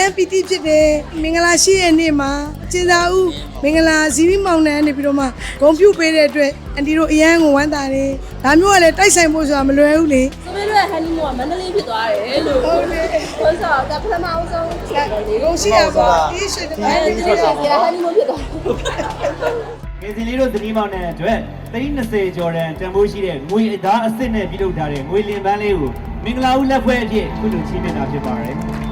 ရန်ပီတိဖြစ်တယ်မင်္ဂလာရှိရဲ့နေ့မှာကျင်းသာဦးမင်္ဂလာဇီဝီမောင်နှံနေပြီးတော့မှဂုံပြူပေးတဲ့အတွက်အန်တီတို့အရန်ကိုဝမ်းသာတယ်ဒါမျိုးကလည်းတိုက်ဆိုင်ဖို့ဆိုတာမလွယ်ဘူးလေဆိုပြီးတော့ဟန်နီမူကမန္တလေးဖြစ်သွားတယ်လို့ဟုတ်တယ်ဆိုတော့ဒါပထမအဆုံးဖြစ်တယ်လေဂုံရှိရပါဒီရှိတယ်အဲဒီလိုဆိုရင်ဟန်နီမူဖြစ်သွားတယ်ငယ်စဉ်လေးတို့သတိမောင်းတဲ့အတွက်320ကျော်တန်တန်ဖိုးရှိတဲ့ငွေအသားအစ်စ်နဲ့ပြုလုပ်ထားတဲ့ငွေလင်ပန်းလေးကိုမင်္ဂလာဦးလက်ဖွဲ့အဖြစ်ခုလိုချီးမြှင့်တာဖြစ်ပါတယ်။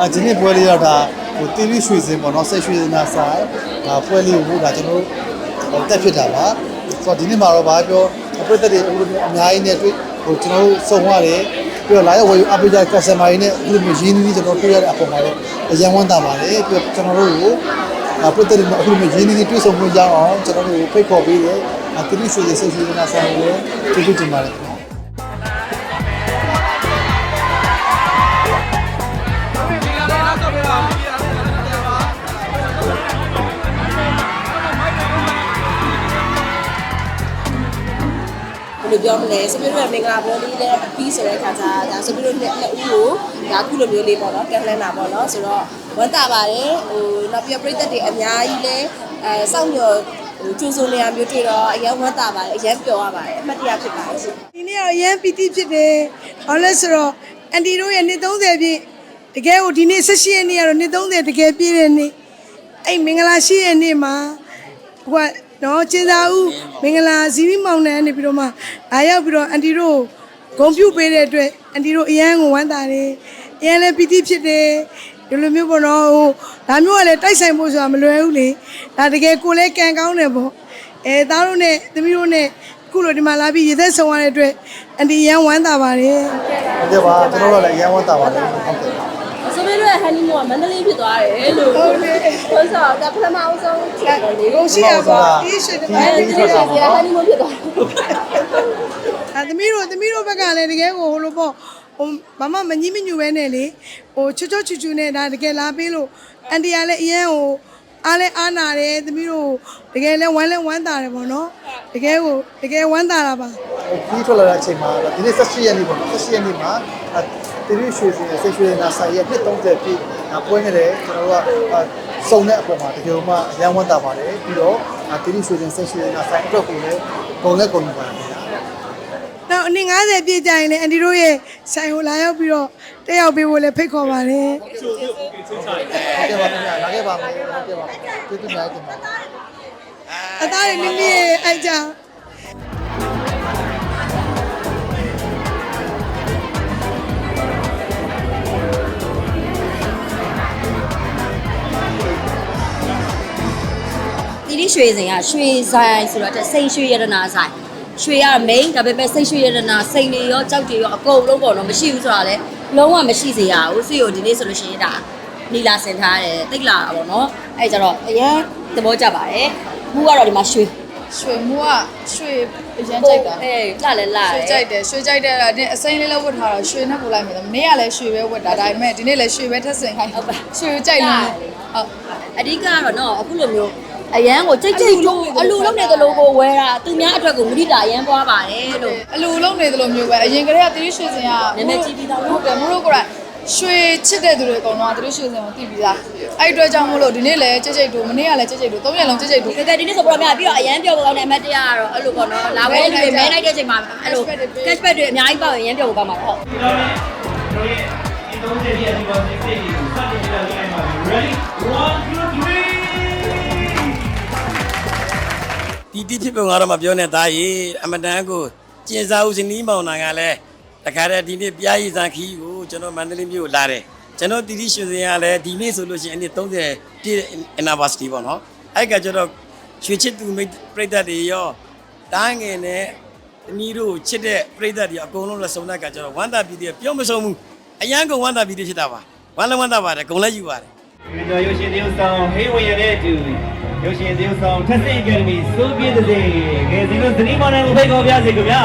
အာဒီနေ့ပွဲလေးတော့ဒါဟိုတီဗီရွှေစင်ပေါ့နော်ဆက်ရွှေစင်နာဆိုင်ဒါပွဲလေးကိုဒါကျွန်တော်တို့တက်ဖြစ်တာပါဆိုတော့ဒီနေ့မှာတော့ဗာပြောပြည့်တဲ့တွေအခုအများကြီးနဲ့တွေ့ဟိုကျွန်တော်တို့စုံရတယ်ပြီးတော့လာရောက်ဝယ်ယူအပိကြ customer တွေနဲ့အခုလိုမျိုးရင်းနှီးနှီးကျွန်တော်တွေ့ရတဲ့အပေါ်မှာလည်းအရင်ဝမ်းသာပါတယ်ပြီးတော့ကျွန်တော်တို့ကိုအပိတဲ့တွေအခုလိုမျိုးရင်းနှီးနှီးတွေ့ဆုံခွင့်ရအောင်ကျွန်တော်တို့ဖိတ်ခေါ်ပေးတယ်အတီဗီရွှေစင်ဆက်ရွှေစင်နာဆိုင်ကိုလည်းကျေးဇူးတင်ပါတယ် ဘယ်လိုပြောမလဲဆိုပြီးတော့မင်္ဂလာပွဲလေးလည်းအပြီးဆိုတဲ့အခါကျဒါဆိုပြီးတော့နှစ်နှစ်ဦးကိုဒါခုလိုမျိုးလေးပေါ့နော်ကက်လန်နာပေါ့နော်ဆိုတော့ဝမ်းသာပါတယ်ဟိုနောက်ပြပြိသက်တွေအများကြီးလဲအဲစောင့်မျှော်ဟိုကျူစုံနေရမျိုးတွေ့တော့အရင်ဝမ်းသာပါတယ်အရင်ပျော်ရပါတယ်အမှတ်တရဖြစ်ပါတယ်ရှင်ဒီနေ့ကတော့အရန်ပီတိဖြစ်တယ်ဘာလို့လဲဆိုတော့အန်တီတို့ရဲ့နှစ်30ပြည့်တကယ်ကိုဒီနေ့18ရက်နေ့ကတော့နှစ်30တကယ်ပြည့်တဲ့နေ့အဲ့မင်္ဂလာရှိရဲ့နေ့မှာဟိုက တော့ကျင်းသာဦးမင်္ဂလာဇီဝီမောင်နှံနေပြီးတော့မှလာရောက်ပြီးတော့အန်တီတို့ဂုံပြူပေးတဲ့အတွက်အန်တီတို့အရန်ကိုဝမ်းသာတယ်အရန်လည်းပီတိဖြစ်တယ်ဒီလိုမျိုးပေါ့နော်ဟိုဒါမျိုးကလည်းတိုက်ဆိုင်ဖို့ဆိုတာမလွယ်ဘူးလေဒါတကယ်ကိုယ်လည်းကံကောင်းတယ်ပေါ့အဲသားတို့နဲ့သမီးတို့နဲ့အခုလိုဒီမှာလာပြီးရေသက်ဆောင်ရတဲ့အတွက်အန်တီရန်ဝမ်းသာပါတယ်ဟုတ်ကဲ့ပါကျွန်တော်တို့လည်းအရင်ဝမ်းသာပါတယ်ဟုတ်ကဲ့ ဆိုပြီးတော့ဟန်နီမူကမန္တလေးဖြစ်သွားတယ်လို့ဟုတ်တယ်ဆိုတော့ဒါပထမအဆုံးဖြစ်တယ်လေဂုံရှိရပါဒီရှိတယ်အဲဒီလိုဆိုရင်ဟန်နီမူဖြစ်သွားတယ်အဲသမီးတို့သမီးတို့ဘက်ကလည်းတကယ်ကိုဟိုလိုပေါ့ဟိုမမမကြီးမညူပဲနဲ့လေဟိုချွတ်ချွတ်ချူချူနဲ့ဒါတကယ်လာပေးလို့အန်တီကလည်းအရန်ဟို အားလဲအားနာတယ်သမီးတို့တကယ်လဲဝမ်းလဲဝမ်းသာတယ်ပေါ့နော်တကယ်ကိုတကယ်ဝမ်းသာတာပါခီးထွက်လာတဲ့အချိန်မှာဒီနေ့18ရက်နေ့ပေါ့နော်18ရက်နေ့မှာတီဗီရွှေစင်ဆက်ရွှေနာဆိုင်ရဲ့နှစ်30ပြည့်ပွဲနေတယ်ကျွန်တော်တို့ကစုံတဲ့အပေါ်မှာတကယ်မှအရင်ဝမ်းသာပါတယ်ပြီးတော့တီဗီရွှေစင်ဆက်ရွှေနာဆိုင်အတွက်ကိုလည်းဂုံလက်ဂုံယူပါတယ်ခင်ဗျာနောက်အနည်း90ပြည့်ကြရင်လည်းအန်တီတို့ရဲ့ ဆိုင်ကိုလာရောက်ပြီးတော့တက်ရောက်ပေးဖို့လည်းဖိတ်ခေါ်ပါတယ်ဟုတ်ကဲ့ပါခင်ဗျာလာခဲ့ပါမယ်ဟုတ်ကဲ့ပါကျေးဇူးများတင်ပါတယ် အသားတွေမိမိရဲ့အကြောင်းတီတီရွှေစင်ကရွှေဆိုင်ဆိုတော့စိန်ရွှေရတနာဆိုင် ရွှေရ main ဒါပေမဲ့စိန်ရွှေရတနာစိန်တွေရောကြောက်တွေရောအကုန်လုံးပေါ့နော်မရှိဘူးဆိုတာလေလုံးဝမရှိစေရဘူးစီကိုဒီနေ့ဆိုလို့ရှိရင်ဒါနီလာဆင်ထားတယ်တိတ်လာတာပေါ့နော်အဲကြတော့အရင်သဘောကျပါတယ်ဘူးကတော့ဒီမှာရွှေရွှေမူကရွှေအရန်ကြိုက်တာအေးလာလဲလာရွှေကြိုက်တယ်ရွှေကြိုက်တဲ့အဲ့အစိမ်းလေးလည်းဝတ်ထားတော့ရွှေနဲ့ပို့လိုက်မယ်မနေ့ကလည်းရွှေပဲဝတ်တာဒါပေမဲ့ဒီနေ့လည်းရွှေပဲထပ်ဆင်ခိုင်းဟုတ်ပါရွှေကိုကြိုက်လို့ဟုတ်အဓိကကတော့နော်အခုလိုမျိုး အရန်ကိုကြိတ်ကြိတ်ကျုံအလူလုံးနေသလိုကိုဝဲတာသူများအတွက်ကိုမုဒိတာအရန်ပွားပါတယ်လို့အလူလုံးနေသလိုမျိုးပဲအရင်ကတည်းကသတိရွှေစင်ကနာမည်ကြီးပြီးသားဟုတ်တယ်မတို့ကရွှေချစ်တဲ့သူတွေအကုန်လုံးကသတိရွှေစင်ကိုသိပြီးသားအဲ့အတွက်ကြောင့်မလို့ဒီနေ့လည်းကြိတ်ကြိတ်တူမနေ့ကလည်းကြိတ်ကြိတ်တူသုံးရက်လုံးကြိတ်ကြိတ်တူတကယ်ဒီနေ့ဆိုပရောများပြီးတော့အရန်ပြောဖို့ကောင်းတဲ့အမတ်တရားကတော့အဲ့လိုပေါ့နော်လာဝဲနေပြီမဲလိုက်တဲ့အချိန်မှာအဲ့လို cashback တွေအများကြီးပေါ့ရင်အရန်ပြောဖို့ကောင်းပါတော့ဒီတော့တို့ရဲ့ဒီ30ရက်ဒီပေါ်စစ်စစ်ကိုစတင်ပြလိုက်နိုင်ပါပြီ ready 1 2 တိဖြစ်ပုံကတော့မပြောနဲ့သားရေအမတန်ကိုကျင်စာဦးစနီးမောင်နာကလည်းတခါတည်းဒီနေ့ပြားရည်စားခီးကိုကျွန်တော်မန္တလေးမြို့ကိုလာတယ်ကျွန်တော်တီတီရွှေစင်ကလည်းဒီနေ့ဆိုလို့ရှိရင်အနည်း30ပြည့် anniversary ပေါ့နော်အဲ့ကကျွန်တော်ရွှေချစ်သူမိတ်ပြိတ္တတွေရောတားငယ်နဲ့အမီးတို့ကိုချစ်တဲ့ပြိတ္တတွေအကုန်လုံးလည်းစုံတဲ့ကကျွန်တော်ဝမ်းသာပြည်တွေပြောမဆုံးဘူးအရန်ကုန်ဝမ်းသာပြည်တွေဖြစ်တာပါဝမ်းလည်းဝမ်းသာပါတယ်ဂုံလည်းယူပါတယ်ဒီတော့ရုပ်ရှင်သရုပ်ဆောင်ဟေးဝင်ရတဲ့အတူ ရုပ်ရှင်သရုပ်ဆောင်ထက်ဆင့်အကယ်ဒမီစိုးပြည့်တဲ့စေငယ်စဉ်ကသတိမောင်နှံကိုဖိတ်ခေါ်ပြစေခင်ဗျာ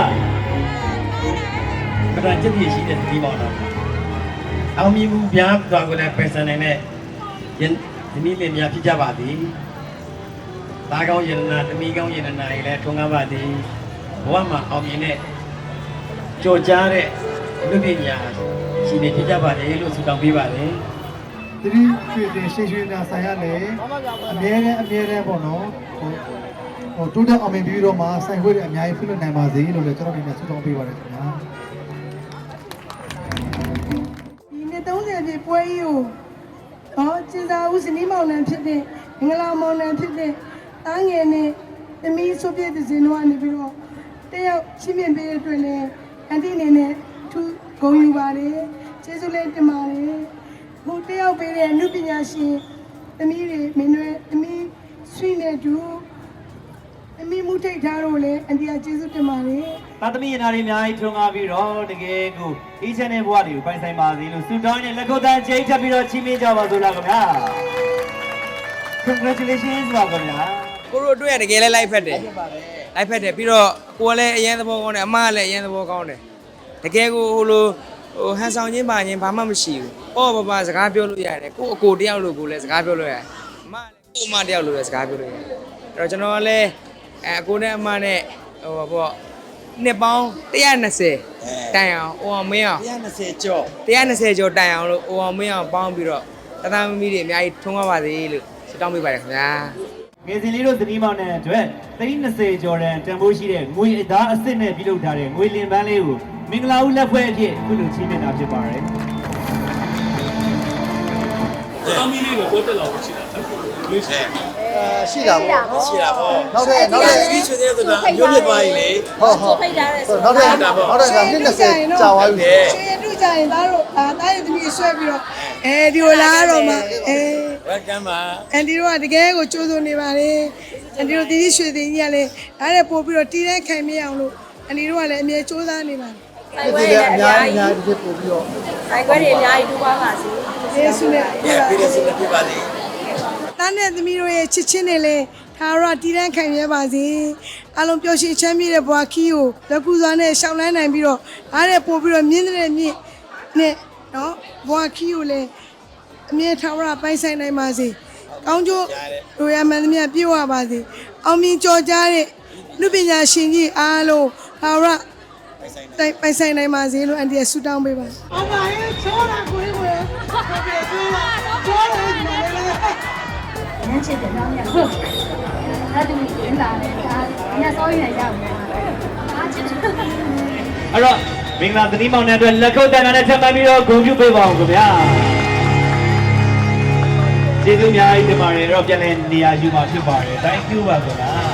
ကတန်ချက်ပြရှိတဲ့သတိမောင်နှံအောင်မြင်မှုပြားတော်ကိုလည်းပယ်ဆန်နိုင်တဲ့ယင်းဒီနည်းလေးများဖြစ်ကြပါသည်သားကောင်းယန္နာတမီကောင်းယန္နာတွေလည်းထွန်းကားပါသည်ဘဝမှာအောင်မြင်တဲ့ကြော်ကြားတဲ့လူပညာရှိနေဖြစ်ကြပါလေလို့ဆုတောင်းပေးပါတယ် သတိရွှေစင်ရှိရွှေနာဆိုင်ရလေအမြဲတမ်းအမြဲတမ်းပေါ့နော်ဟိုဟိုတိုးတက်အောင်မြင်ပြီးတော့မှဆိုင်ခွေးတွေအများကြီးဖွင့်လှစ်နိုင်ပါစေလို့လည်းကျွန်တော်ဒီနေ့ဆုတောင်းပေးပါတယ်ခင်ဗျာဒီနေ့30ပြည့်ပွဲကြီးကိုဟောကျင်းစာဦးစနီးမောင်နှံဖြစ်တဲ့မင်္ဂလာမောင်နှံဖြစ်တဲ့တားငယ်နဲ့သမီးဆိုပြည့်တဲ့ဇင်တို့ကနေပြီးတော့တယောက်ချင်းမြင်ပေးတဲ့အတွက်လည်းအန်တီအနေနဲ့ထူးဂုဏ်ယူပါတယ်ကျေးဇူးလည်းတင်ပါတယ် ဟိုတယောက်ပေးတဲ့အမှုပညာရှင်သမီးတွေမင်းတွေသမီးဆွေးနဲ့တူသမီးမှုထိတ်ထားတော့လည်းအန်တီကကျေးဇူးတင်ပါတယ်သာသမီရနာတွေအများကြီးထွန်းကားပြီးတော့တကယ်ကိုအေးချမ်းတဲ့ဘဝတွေကိုပိုင်ဆိုင်ပါစေလို့ဆုတောင်းနဲ့လက်ခုပ်သန်းချိန်ထပ်ပြီးတော့ချီးမြှင့်ကြပါစို့လားခင်ဗျာ Congratulations ပါခင်ဗျာကိုတို့အတွက်တကယ်လဲလိုက်ဖက်တယ်လိုက်ဖက်တယ်ပြီးတော့ကိုကလည်းအရင်သဘောကောင်းတယ်အမကလည်းအရင်သဘောကောင်းတယ်တကယ်ကိုဟိုလို ဟိုဟန်ဆောင်ချင်းပါချင်းဘာမှမရှိဘူးပေါ့ပါပါစကားပြောလို့ရတယ်ကိုအကိုတယောက်လို့ကိုလည်းစကားပြောလို့ရတယ်အမလည်းကိုအမတယောက်လို့လည်းစကားပြောလို့ရတယ်အဲ့တော့ကျွန်တော်ကလည်းအဲအကိုနဲ့အမနဲ့ဟိုပေါ့နှစ်ပေါင်း120တိုင်အောင်ဟိုအောင်မင်းအောင်120ကျော်120ကျော်တိုင်အောင်လို့ဟိုအောင်မင်းအောင်ပေါင်းပြီးတော့တသားမမီတွေအများကြီးထုံးပါပါစေလို့ဆုတောင်းပေးပါတယ်ခင်ဗျာငယ်စဉ်လေးတို့သတိမောင်နဲ့အတွက်320ကျော်တန်တန်ဖိုးရှိတဲ့ငွေအသားအစ်စ်နဲ့ပြုလုပ်ထားတဲ့ငွေလင်ပန်းလေးကို မင်္ဂလာဦးလက်ဖွဲ့အဖြစ်အခုလိုချီးမြှင့်တာဖြစ်ပါတယ်အာရှိတာပေါ့နော်ရှိတာပေါ့နောက်ထပ်နောက်ထပ်ဒီရွှေစင်ဆိုတာမျိုးဖြစ်သွားပြီလေဟုတ်ဟုတ်နောက်ထပ်နောက်ထပ်ဒါ20ကြာသွားပြီရှင်ရတုကြရင်သားတို့အာသားရသမီးဆွဲပြီးတော့အဲဒီကိုလာတော့မှအဲ welcome ပါအန်တီတို့ကတကယ်ကိုကြိုးစိုးနေပါလေအန်တီတို့တီတီရွှေသိန်းကြီးကလည်းဒါနဲ့ပို့ပြီးတော့တီးတဲ့ခံမရအောင်လို့အန်တီတို့ကလည်းအမြဲကြိုးစားနေပါ ဆိုင်ဒီခွဲလေတွေအအများများကြီးအကြီးများကြီးဖြစ်ပို့ပြီးတော့ဆိုင်ခွဲတွေအများကြီးတူပါပါစေယေရှုနဲ့ပြည့်ပြည့်စုံပြပါသေးတားနဲ့သမီးတို့ရဲ့ချစ်ချင်းတွေလည်းသာရတီးတဲ့ခံရပါစေအလုံးပျော်ရွှင်ချမ်းမြေ့တဲ့ဘွားခီးကိုလက်ကူစွာနဲ့ရှောင်းလန်းနိုင်ပြီးတော့အားနဲ့ပို့ပြီးတော့မြင်းတဲ့မြင့်နဲ့နော်ဘွားခီးကိုလည်းအမြဲထာဝရပိုင်ဆိုင်နိုင်ပါစေကောင်းကျိုးတို့ရမှန်သမျှပြေဝပါစေအောင်မြင်ကြော်ကြားတဲ့လူပညာရှင်ကြီးအားလုံးထာဝရ တိုင်ပိုင်ဆိုင်နိုင်ပါစေလို့အန်တီကဆုတောင်းပေးပါအမရဲ့ချောတာကိုယ်ကိုယ်ချောတယ်ချောတယ်ညီမလေးရမ်းချစ်တယ်တော့ညဟုတ်အဲ့ဒါဒီင်းလာတယ်ဒါညစောရည်ရောက်နေတာအားချစ်တယ်အဲ့တော့မင်္ဂလာသတိမောင်နဲ့အတွက်လက်ခုပ်တန်တာနဲ့ထပ်မံပြီးတော့ဂုဏ်ပြုပေးပါအောင်ခင်ဗျာကျေးဇူးအများကြီးတင်ပါတယ်အဲ့တော့ပြန်လည်နေရာယူမှာဖြစ်ပါတယ် thank you ပါခင်ဗျာ